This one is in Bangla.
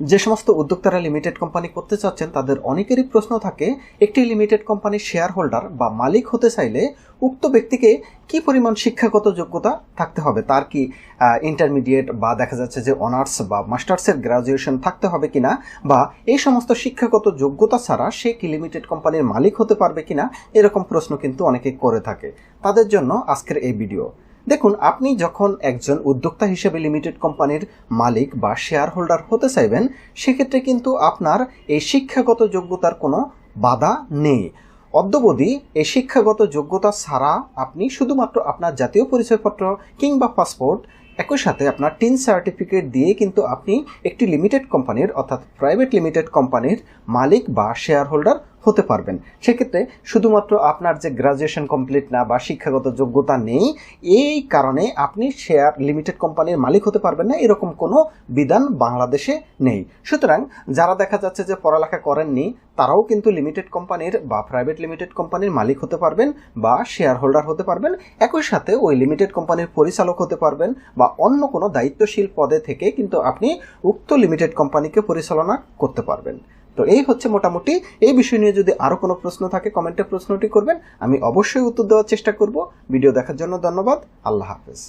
যে সমস্ত উদ্যোক্তারা লিমিটেড কোম্পানি করতে চাচ্ছেন, তাদের অনেকেরই প্রশ্ন থাকে, একটি লিমিটেড কোম্পানির শেয়ার হোল্ডার বা মালিক হতে চাইলে উক্ত ব্যক্তিকে কি পরিমাণ শিক্ষাগত যোগ্যতা থাকতে হবে? তার কি ইন্টারমিডিয়েট বা দেখা যাচ্ছে যে অনার্স বা মাস্টার্সের গ্রাজুয়েশন থাকতে হবে কিনা? বা এই সমস্ত শিক্ষাগত যোগ্যতা ছাড়া সে কি লিমিটেড কোম্পানির মালিক হতে পারবে কিনা? এরকম প্রশ্ন কিন্তু অনেকে করে থাকে। তাদের জন্য আজকের এই ভিডিও দেখুন, আপনি যখন একজন উদ্যোক্তা হিসেবে লিমিটেড কোম্পানির মালিক বা শেয়ার হোল্ডার হতে চাইবেন, সেক্ষেত্রে কিন্তু আপনার এই শিক্ষাগত যোগ্যতার কোনো বাধা নেই। অদ্যবধি এই শিক্ষাগত যোগ্যতা ছাড়া আপনি শুধুমাত্র আপনার জাতীয় পরিচয়পত্র কিংবা পাসপোর্ট একই সাথে আপনার টিন সার্টিফিকেট দিয়ে কিন্তু আপনি একটি লিমিটেড কোম্পানির অর্থাৎ প্রাইভেট লিমিটেড কোম্পানির মালিক বা শেয়ার হোল্ডার হতে পারবেন। সেক্ষেত্রে শুধুমাত্র আপনার যে গ্রাজুয়েশন কমপ্লিট না বা শিক্ষাগত যোগ্যতা নেই, এই কারণে আপনি শেয়ার লিমিটেড কোম্পানির মালিক হতে পারবেন না, এরকম কোনো বিধান বাংলাদেশে নেই। সুতরাং যারা দেখা যাচ্ছে যে পড়ালেখা করেননি, তারাও কিন্তু লিমিটেড কোম্পানির বা প্রাইভেট লিমিটেড কোম্পানির মালিক হতে পারবেন বা শেয়ার হোল্ডার হতে পারবেন। একই সাথে ওই লিমিটেড কোম্পানির পরিচালক হতে পারবেন বা অন্য কোনো দায়িত্বশীল পদে থেকে কিন্তু আপনি উক্ত লিমিটেড কোম্পানিকে পরিচালনা করতে পারবেন। তো এই হচ্ছে মোটামুটি। এই বিষয় নিয়ে যদি আরও কোনো প্রশ্ন থাকে কমেন্টে প্রশ্নটি করবেন। আমি অবশ্যই উত্তর দেওয়ার চেষ্টা করব। ভিডিও দেখার জন্য ধন্যবাদ। আল্লাহ হাফেজ।